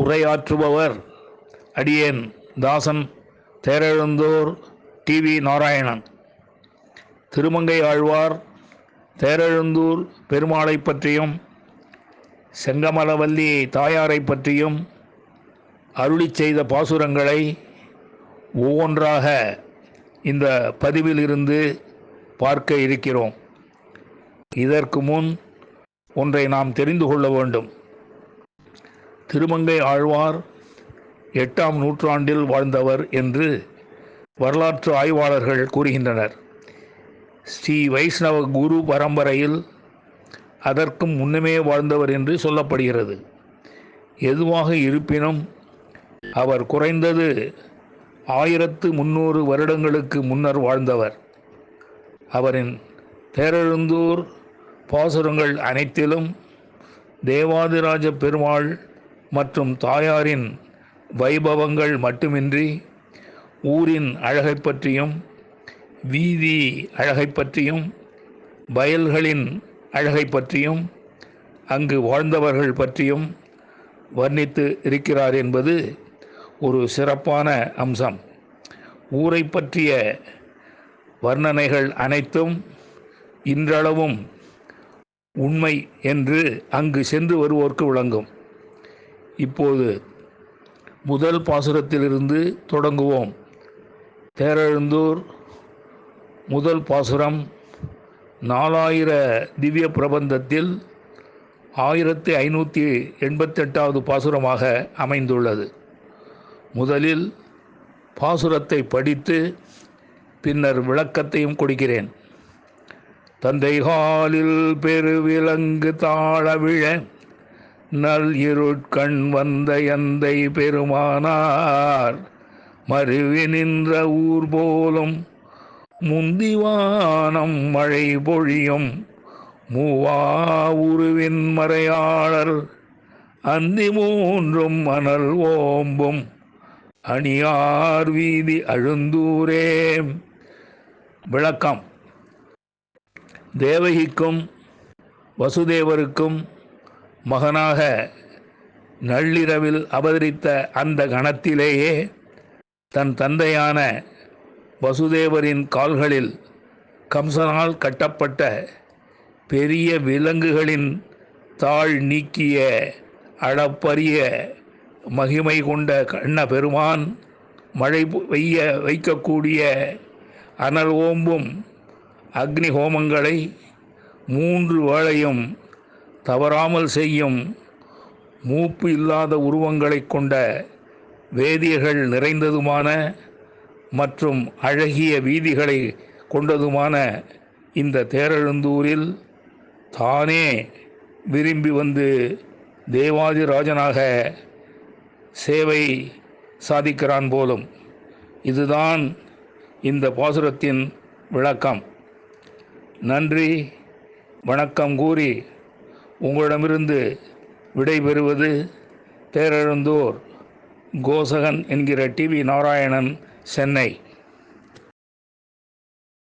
உரையாற்றுபவர் அடியேன் தாசன் தேரெழுந்தூர் டிவி நாராயணன். திருமங்கை ஆழ்வார் தேரெழுந்தூர் பெருமாளை பற்றியும் செங்கமலவல்லி தாயாரை பற்றியும் அருளி செய்த பாசுரங்களை ஒவ்வொன்றாக இந்த பதிவில் இருந்து பார்க்க இருக்கிறோம். இதற்கு முன் ஒன்றை நாம் தெரிந்து கொள்ள வேண்டும். திருமங்கை ஆழ்வார் எட்டாம் நூற்றாண்டில் வாழ்ந்தவர் என்று வரலாற்று ஆய்வாளர்கள் கூறுகின்றனர். ஸ்ரீ வைஷ்ணவ குரு பரம்பரையில் அதற்கும் முன்னமே வாழ்ந்தவர் என்று சொல்லப்படுகிறது. எதுவாக இருப்பினும் அவர் குறைந்தது ஆயிரத்து முன்னூறு வருடங்களுக்கு முன்னர் வாழ்ந்தவர். அவரின் தேரெழுந்தூர் பாசுரங்கள் அனைத்திலும் தேவாதிராஜ பெருமாள் மற்றும் தாயாரின் வைபவங்கள் மட்டுமின்றி ஊரின் அழகை பற்றியும் வீதி அழகை பற்றியும் வயல்களின் அழகை பற்றியும் அங்கு வாழ்ந்தவர்கள் பற்றியும் வர்ணித்து இருக்கிறார் என்பது ஒரு சிறப்பான அம்சம். ஊரை பற்றிய வர்ணனைகள் அனைத்தும் இன்றளவும் உண்மை என்று அங்கு சென்று வருவோர்க்கு விளங்கும். இப்போது முதல் பாசுரத்திலிருந்து தொடங்குவோம். தேரெழுந்தூர் முதல் பாசுரம் நாலாயிர திவ்ய பிரபந்தத்தில் ஆயிரத்தி ஐநூற்றி எண்பத்தெட்டாவது பாசுரமாக அமைந்துள்ளது. முதலில் பாசுரத்தை படித்து பின்னர் விளக்கத்தையும் கொடுக்கிறேன். தந்தை காலில் பெருவிலங்கு தாழ விழ நல் இருட்கண் வந்த எந்தை பெருமானார். மருவி நின்ற ஊர் போலும் முந்திவானம் மழை பொழியும் மூவா உருவின் மறையாளர். அந்தி மூன்றும் மணல் ஓம்பும் அணியார் வீதி அழுந்தூரே. விளக்கம். தேவகிக்கும் வசுதேவருக்கும் மகனாக நள்ளிரவில் அவதரித்த அந்த கணத்திலேயே தன் தந்தையான வசுதேவரின் கால்களில் கம்சனால் கட்டப்பட்ட பெரிய விலங்குகளின் தாழ் நீக்கிய அளப்பரிய மகிமை கொண்ட கண்ண பெருமான் மழை பெய்ய வைக்கக்கூடிய அனல் ஓம்பும் அக்னி ஹோமங்களை மூன்று வேளையும் தவறாமல் செய்யும் மூப்பு இல்லாத உருவங்களைக் கொண்ட வேதியர்கள் நிறைந்ததுமான மற்றும் அழகிய வீதிகளை கொண்டதுமான இந்த தேரெழுந்தூரில் தானே விரும்பி வந்து தேவாதிராஜனாக சேவை சாதிக்கிறான் போலும். இதுதான் இந்த பாசுரத்தின் விளக்கம். நன்றி வணக்கம் கூறி உங்களிடமிருந்து விடைபெறுவது பேரழுந்தூர் கோசகன் என்கிற டிவி நாராயணன் சென்னை.